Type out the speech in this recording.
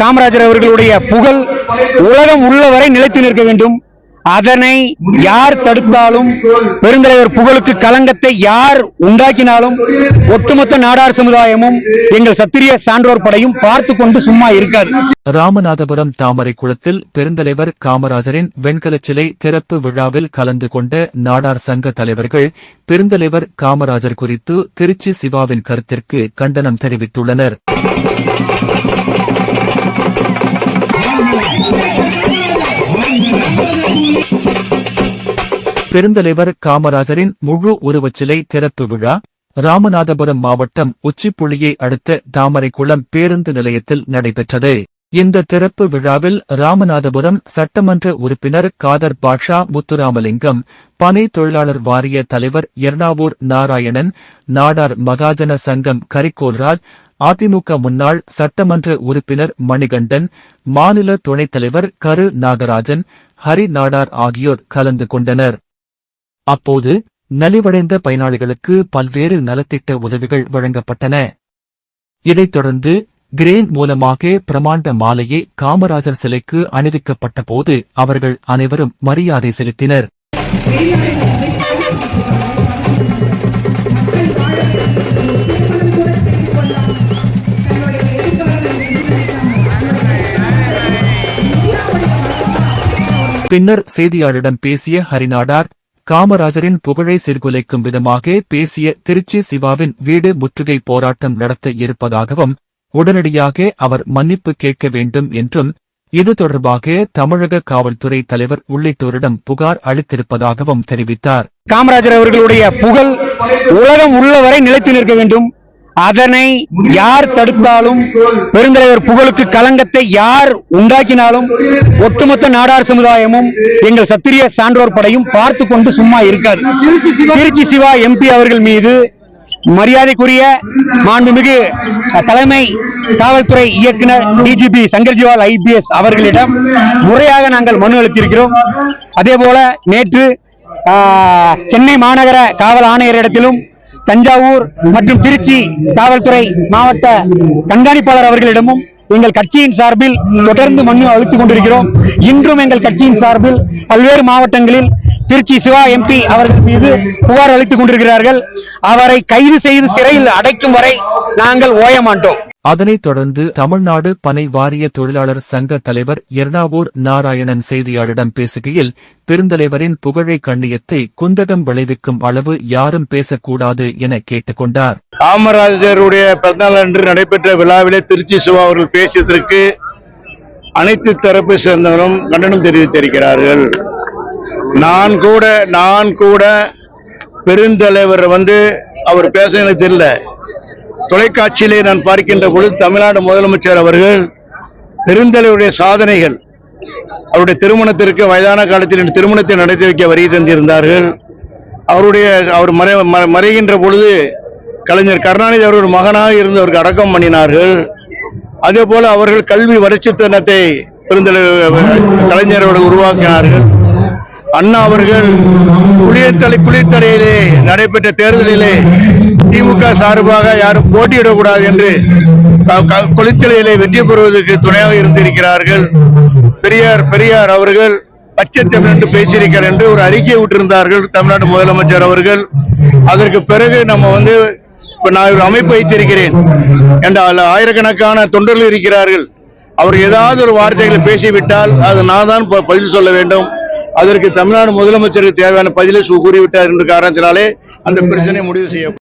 காமராஜர் அவர்களுடைய புகழ் உலகம் உள்ளவரை நிலைத்து நிற்க வேண்டும். அதனை யார் தடுத்தாலும் பெருந்தலைவர் புகழுக்கு களங்கத்தை யார் உண்டாக்கினாலும் ஒட்டுமொத்த நாடார் சமுதாயமும் எங்கள் சத்திரிய சான்றோர் படையும் பார்த்து கொண்டு சும்மா இருக்காது. ராமநாதபுரம் தாமரை குளத்தில் பெருந்தலைவர் காமராஜரின் வெண்கல சிலை திறப்பு விழாவில் கலந்து கொண்ட நாடார் சங்க தலைவர்கள் பெருந்தலைவர் காமராஜர் குறித்து திருச்சி சிவாவின் கருத்திற்கு கண்டனம் தெரிவித்துள்ளனர். பெருந்தலைவர் காமராஜரின் முழு உருவச்சிலை திறப்பு விழா ராமநாதபுரம் மாவட்டம் உச்சிப்புள்ளியை அடுத்த தாமரைக்குளம் பேருந்து நிலையத்தில் நடைபெற்றது. இந்த திறப்பு விழாவில் ராமநாதபுரம் சட்டமன்ற உறுப்பினர் காதர் பாட்ஷா முத்துராமலிங்கம் பனை தொழிலாளர் வாரிய தலைவர் எர்ணாவூர் நாராயணன் நாடார் மகாஜன சங்கம் கரிகோல்ராஜ் அதிமுக முன்னாள் சட்டமன்ற உறுப்பினர் மணிகண்டன் மாநில துணைத் தலைவர் கரு நாகராஜன் ஹரி நாடார் ஆகியோர் கலந்து கொண்டனர். அப்போது நலிவடைந்த பயனாளிகளுக்கு பல்வேறு நலத்திட்ட உதவிகள் வழங்கப்பட்டன. இதைத் தொடர்ந்து கிரேன் மூலமாக பிரமாண்ட மாலையை காமராஜர் சிலைக்கு அணிவிக்கப்பட்ட போது அவர்கள் அனைவரும் மரியாதை செலுத்தினர். பின்னர் செய்தியாளரிடம் பேசிய ஹரிநாடார் காமராஜரின் புகழை சீர்குலைக்கும் விதமாக பேசிய திருச்சி சிவாவின் வீடு முற்றுகை போராட்டம் நடத்த இருப்பதாகவும் உடனடியாக அவர் மன்னிப்பு கேட்க வேண்டும் என்றும் இது தொடர்பாக தமிழக காவல்துறை தலைவர் உள்ளிட்டோரிடம் புகார் அளித்திருப்பதாகவும் தெரிவித்தார். காமராஜர் அவர்களுடைய புகழ் உலகம் உள்ளவரை நிலைத்து நிற்க வேண்டும். அதனை யார் தடுத்தாலும் பெருந்தலைவர் புகழுக்கு களங்கத்தை யார் உண்டாக்கினாலும் ஒட்டுமொத்த நாடார் சமுதாயமும் எங்கள் சத்திரிய சான்றோர் படையும் பார்த்து கொண்டு சும்மா இருக்காது. திருச்சி சிவா எம்பி அவர்கள் மீது மரியாதைக்குரிய மாண்புமிகு தலைமை காவல்துறை இயக்குனர் டிஜிபி சங்கர்ஜிவால் ஐபிஎஸ் அவர்களிடம் முறையாக நாங்கள் மனு அளித்திருக்கிறோம். அதே போல நேற்று சென்னை மாநகர காவல் ஆணையரிடத்திலும் தஞ்சாவூர் மற்றும் திருச்சி காவல்துறை மாவட்ட கண்காணிப்பாளர் அவர்களிடமும் எங்கள் கட்சியின் சார்பில் தொடர்ந்து மனு அளித்துக் கொண்டிருக்கிறோம். இன்றும் எங்கள் கட்சியின் சார்பில் பல்வேறு மாவட்டங்களில் திருச்சி சிவா எம்பி அவர்கள் மீது புகார் அளித்துக் கொண்டிருக்கிறார்கள். அவரை கைது செய்து சிறையில் அடைக்கும் வரை நாங்கள் ஓய மாட்டோம். அதனைத் தொடர்ந்து தமிழ்நாடு பனை வாரிய தொழிலாளர் சங்க தலைவர் எர்ணாவூர் நாராயணன் செய்தியாளரிடம் பேசுகையில் பெருந்தலைவரின் புகழை கண்ணியத்தை குந்தகம் விளைவிக்கும் அளவு யாரும் பேசக்கூடாது என கேட்டுக்கொண்டார். காமராஜருடைய பிறந்தநாள் அன்று நடைபெற்ற விழாவிலே திருச்சி சிவா அவர்கள் பேசியதற்கு அனைத்து தரப்பை சேர்ந்தவரும் கண்டனம் தெரிவித்திருக்கிறார்கள். நான் கூட நான் கூட பெருந்தலைவர் வந்து அவர் பேச எனக்கு தெரியல தொலைக்காட்சியிலே நான் பார்க்கின்ற பொழுது தமிழ்நாடு முதலமைச்சர் அவர்கள் பெருந்தலைவருடைய சாதனைகள் அவருடைய திருமணத்திற்கு வயதான காலத்தில் திருமணத்தை நடத்தி வைக்க வரி தந்திருந்தார்கள். அவருடைய அவர் மறை மறைகின்ற பொழுது கலைஞர் கருணாநிதி அவர் ஒரு மகனாக இருந்து அவருக்கு அடக்கம் பண்ணினார்கள். அதே போல அவர்கள் கல்வி வளர்ச்சித்தனத்தை பெருந்தலைவர் கலைஞர் அவர்கள் உருவாக்கினார்கள். அண்ணா அவர்கள் புளியத்தலை புளியத்தலையிலே நடைபெற்ற தேர்தலிலே திமுக சார்பாக யாரும் போட்டியிடக்கூடாது என்று க- க- குளித்தலையிலே வெற்றி பெறுவதற்கு துணையாக இருந்திருக்கிறார்கள். பெரியார் பெரியார் அவர்கள் பச்சை தமிழ் என்று பேசியிருக்கிறார் என்று ஒரு அறிக்கை விட்டிருந்தார்கள் தமிழ்நாடு முதலமைச்சர் அவர்கள். அதற்கு பிறகு நம்ம வந்து இப்ப நான் ஒரு அமைப்பு வைத்திருக்கிறேன் என்றால் ஆயிரக்கணக்கான தொண்டர்கள் இருக்கிறார்கள். அவர் ஏதாவது ஒரு வார்த்தைகளை பேசிவிட்டால் அது நான் தான் ப- பதில் சொல்ல வேண்டும். அதற்கு தமிழ்நாடு முதலமைச்சருக்கு தேவையான பதிலை கூறிவிட்டார் என்ற காரணத்தினாலே அந்த பிரச்சனை முடிவு செய்ய